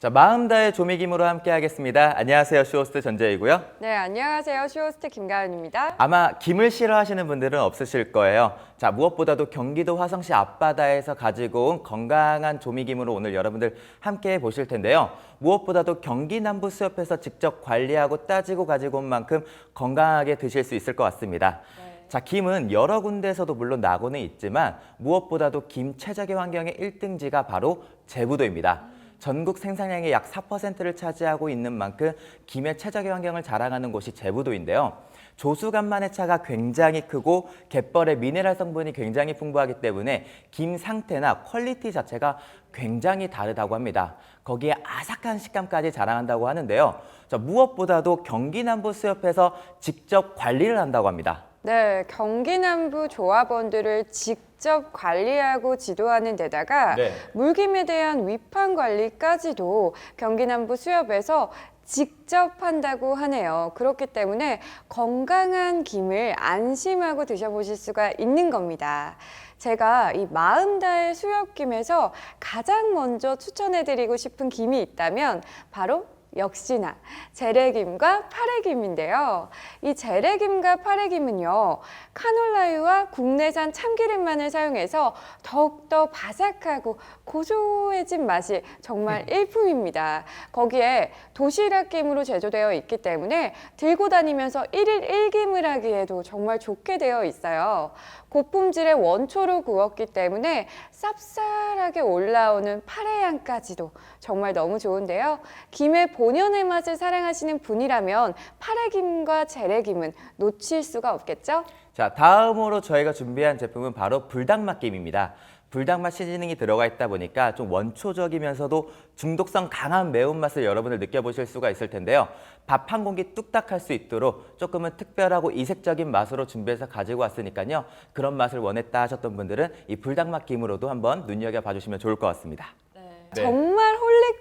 자, 마음 다해 조미김으로 함께 하겠습니다. 안녕하세요. 쇼호스트 전재이고요. 네, 안녕하세요. 쇼호스트 김가은입니다. 아마 김을 싫어하시는 분들은 없으실 거예요. 자, 무엇보다도 경기도 화성시 앞바다에서 가지고 온 건강한 조미김으로 오늘 여러분들 함께 보실 텐데요. 무엇보다도 경기 남부 수협에서 직접 관리하고 따지고 가지고 온 만큼 건강하게 드실 수 있을 것 같습니다. 자, 김은 여러 군데에서도 물론 나고는 있지만 무엇보다도 김 최적의 환경의 1등지가 바로 제부도입니다. 전국 생산량의 약 4%를 차지하고 있는 만큼 김의 최적의 환경을 자랑하는 곳이 제부도인데요. 조수간만의 차가 굉장히 크고 갯벌의 미네랄 성분이 굉장히 풍부하기 때문에 김 상태나 퀄리티 자체가 굉장히 다르다고 합니다. 거기에 아삭한 식감까지 자랑한다고 하는데요. 자, 무엇보다도 경기 남부 수협에서 직접 관리를 한다고 합니다. 네, 경기 남부 조합원들을 직접 관리하고 지도하는 데다가 네. 물김에 대한 위판 관리까지도 경기 남부 수협에서 직접 한다고 하네요. 그렇기 때문에 건강한 김을 안심하고 드셔보실 수가 있는 겁니다. 제가 이 마음 다해 수협김에서 가장 먼저 추천해드리고 싶은 김이 있다면 바로 역시나 재래김과 파래김인데요. 이 재래김과 파래김은요, 카놀라유와 국내산 참기름만을 사용해서 더욱더 바삭하고 고소해진 맛이 정말 일품입니다. 거기에 도시락김으로 제조되어 있기 때문에 들고 다니면서 일일일김을 하기에도 정말 좋게 되어 있어요. 고품질의 원초로 구웠기 때문에 쌉쌀하게 올라오는 파래향까지도 정말 너무 좋은데요. 김의 본연의 맛을 사랑하시는 분이라면 파래김과 재래김은 놓칠 수가 없겠죠? 자, 다음으로 저희가 준비한 제품은 바로 불닭맛 김입니다. 불닭맛 시즈닝이 들어가 있다 보니까 좀 원초적이면서도 중독성 강한 매운맛을 여러분들 느껴보실 수가 있을 텐데요. 밥 한 공기 뚝딱 할 수 있도록 조금은 특별하고 이색적인 맛으로 준비해서 가지고 왔으니까요. 그런 맛을 원했다 하셨던 분들은 이 불닭맛 김으로도 한번 눈여겨봐 주시면 좋을 것 같습니다. 네. 정말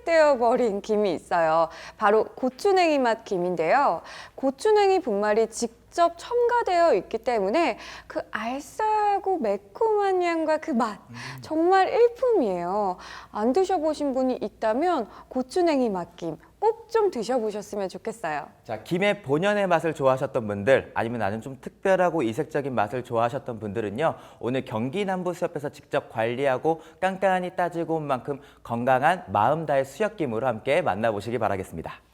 홀릭되어 버린 김이 있어요. 바로 고추냉이 맛 김인데요. 고추냉이 분말이 직 접 첨가되어 있기 때문에 그 알싸하고 매콤한 향과 그 맛 정말 일품이에요. 안 드셔보신 분이 있다면 고추냉이 맛김 꼭 좀 드셔보셨으면 좋겠어요. 자, 김의 본연의 맛을 좋아하셨던 분들 아니면 나는 좀 특별하고 이색적인 맛을 좋아하셨던 분들은요. 오늘 경기 남부 수협에서 직접 관리하고 깐깐히 따지고 온 만큼 건강한 마음 다해 수협김으로 함께 만나보시기 바라겠습니다.